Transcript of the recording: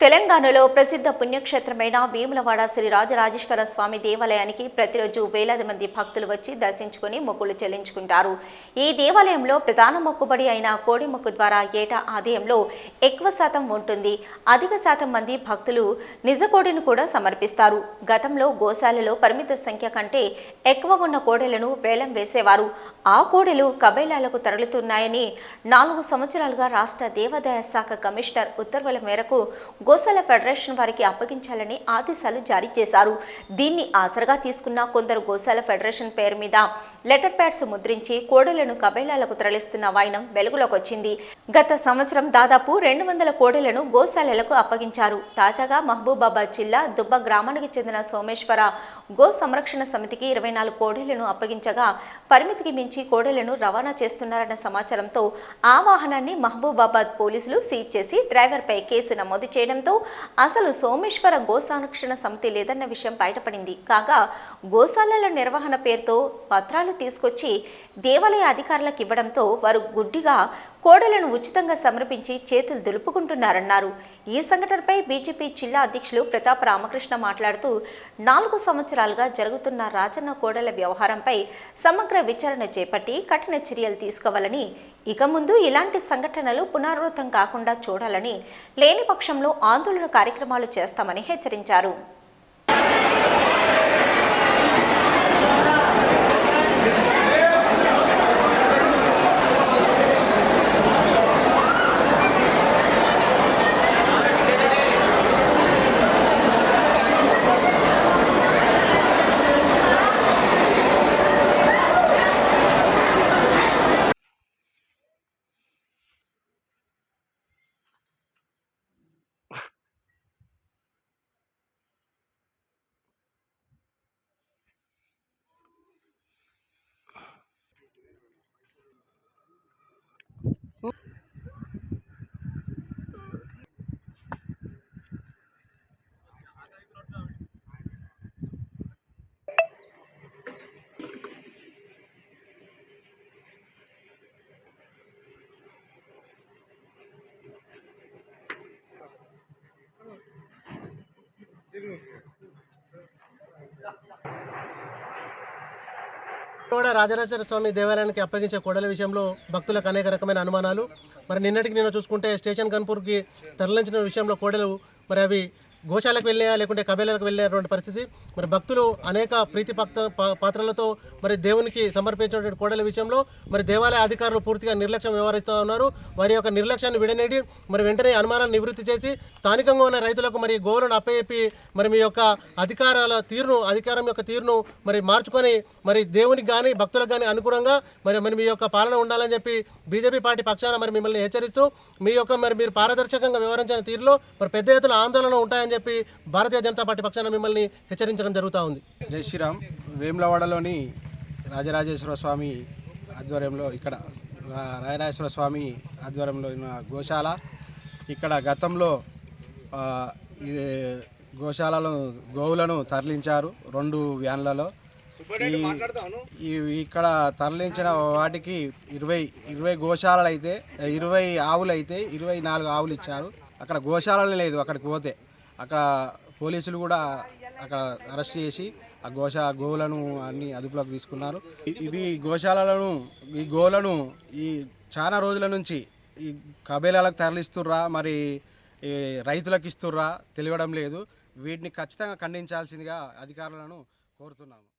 తెలంగాణలో ప్రసిద్ధ పుణ్యక్షేత్రమైన వేములవాడ శ్రీ రాజరాజేశ్వర స్వామి దేవాలయానికి ప్రతిరోజు వేలాది మంది భక్తులు వచ్చి దర్శించుకుని మొక్కులు చెల్లించుకుంటారు. ఈ దేవాలయంలో ప్రధాన మొక్కుబడి అయిన కోడి మొక్కు ద్వారా ఏటా ఆదాయంలో ఎక్కువ శాతం ఉంటుంది. అధిక శాతం మంది భక్తులు నిజ కోడిని కూడా సమర్పిస్తారు. గతంలో గోశాలలో పరిమిత సంఖ్య కంటే ఎక్కువ ఉన్న కోడెలను వేలం వేసేవారు. ఆ కోడెలు కబైలాలకు తరలుతున్నాయని నాలుగు సంవత్సరాలుగా రాష్ట్ర దేవాదాయ శాఖ కమిషనర్ ఉత్తర్వుల మేరకు గోశాల ఫెడరేషన్ వారికి అప్పగించాలని ఆదేశాలు జారీ చేశారు. దీన్ని ఆసరగా తీసుకున్న కొందరు గోశాల ఫెడరేషన్ పేరు మీద లెటర్ ప్యాడ్స్ ముద్రించి కోడెలను కబైలాలకు తరలిస్తున్న వైనం వెలుగులోకి వచ్చింది. గత సంవత్సరం దాదాపు రెండు వందల కోడెలను గోశాలలకు అప్పగించారు. తాజాగా మహబూబాబాద్ జిల్లా దుబ్బ గ్రామానికి చెందిన సోమేశ్వర గో సంరక్షణ సమితికి ఇరవై నాలుగు కోడెలను అప్పగించగా పరిమితికి మించి కోడెలను రవాణా చేస్తున్నారన్న సమాచారంతో ఆ వాహనాన్ని మహబూబాబాద్ పోలీసులు సీజ్ చేసి డ్రైవర్పై కేసు నమోదు చేయడం చేయడంతో అసలు సోమేశ్వర గో సంరక్షణ సమితి లేదన్న విషయం బయటపడింది. కాగా గోశాలల నిర్వహణ పేరుతో పత్రాలు తీసుకొచ్చి దేవాలయ అధికారులకు ఇవ్వడంతో వారు గుడ్డిగా కోడలను ఉచితంగా సమర్పించి చేతులు దులుపుకుంటున్నారన్నారు. ఈ సంఘటనపై బీజేపీ జిల్లా అధ్యక్షులు ప్రతాప్ రామకృష్ణ మాట్లాడుతూ నాలుగు సంవత్సరాలుగా జరుగుతున్న రాజన్న కోడల వ్యవహారంపై సమగ్ర విచారణ చేపట్టి కఠిన చర్యలు తీసుకోవాలని ఇక ముందు ఇలాంటి సంఘటనలు పునరావృతం కాకుండా చూడాలని లేని పక్షంలో ఆందోళన కార్యక్రమాలు చేస్తామని హెచ్చరించారు. కూడా రాజరాజేశ్వర స్వామి దేవాలయానికి అప్పగించే కోడల విషయంలో భక్తులకు అనేక రకమైన అనుమానాలు. మరి నిన్నటికి నిన్న చూసుకుంటే స్టేషన్ కన్పూర్కి తరలించిన విషయంలో కోడలు మరి అవి గోశాలకు వెళ్ళాయా లేకుంటే కబేలకు వెళ్ళేటువంటి పరిస్థితి? మరి భక్తులు అనేక ప్రీతి పాత్ర పాత్రలతో మరి దేవునికి సమర్పించినటువంటి కోడల విషయంలో మరి దేవాలయ అధికారులు పూర్తిగా నిర్లక్ష్యం వ్యవహరిస్తూ ఉన్నారు. వారి యొక్క నిర్లక్ష్యాన్ని విడనేడి మరి వెంటనే అనుమానాలు నివృత్తి చేసి స్థానికంగా ఉన్న రైతులకు మరి గోవులను అప్పచెప్పి మరి మీ యొక్క అధికారాల తీరును అధికారం యొక్క తీరును మరి మార్చుకొని మరి దేవునికి కానీ భక్తులకు కానీ అనుగుణంగా మరి మరి మీ యొక్క పాలన ఉండాలని చెప్పి బీజేపీ పార్టీ పక్షాన మరి మిమ్మల్ని హెచ్చరిస్తూ మీ యొక్క మరి మీరు పారదర్శకంగా వ్యవహరించిన తీరులో మరి పెద్ద ఎత్తున ఆందోళన ఉంటాయని చెప్పి భారతీయ జనతా పార్టీ పక్షాన మిమ్మల్ని హెచ్చరించడం జరుగుతూ ఉంది. జై శ్రీరామ్. వేములవాడలోని రాజరాజేశ్వర స్వామి ఆధ్వర్యంలో ఇక్కడ రా- రాజరాజేశ్వర స్వామి ఆధ్వర్యంలో ఉన్న గోశాల. ఇక్కడ గతంలో ఇది గోశాలను గోవులను తరలించారు రెండు వ్యాన్లలో. ఇక్కడ తరలించిన వాటికి ఇరవై ఇరవై గోశాలలు అయితే ఇరవై ఆవులు అయితే ఇరవై నాలుగు ఆవులు ఇచ్చారు. అక్కడ గోశాలలు లేదు అక్కడికి పోతే. అక్కడ పోలీసులు కూడా అక్కడ అరెస్ట్ చేసి ఆ గోష గోవులను అన్ని అదుపులోకి తీసుకున్నారు. ఇవి గోశాలలను ఈ గోలను ఈ చాలా రోజుల నుంచి ఈ కబేలాలకు తరలిస్తుర్రా మరి ఈ రైతులకు ఇస్తుర్రా తెలియడం లేదు. వీటిని ఖచ్చితంగా ఖండించాల్సిందిగా అధికారులను కోరుతున్నాము.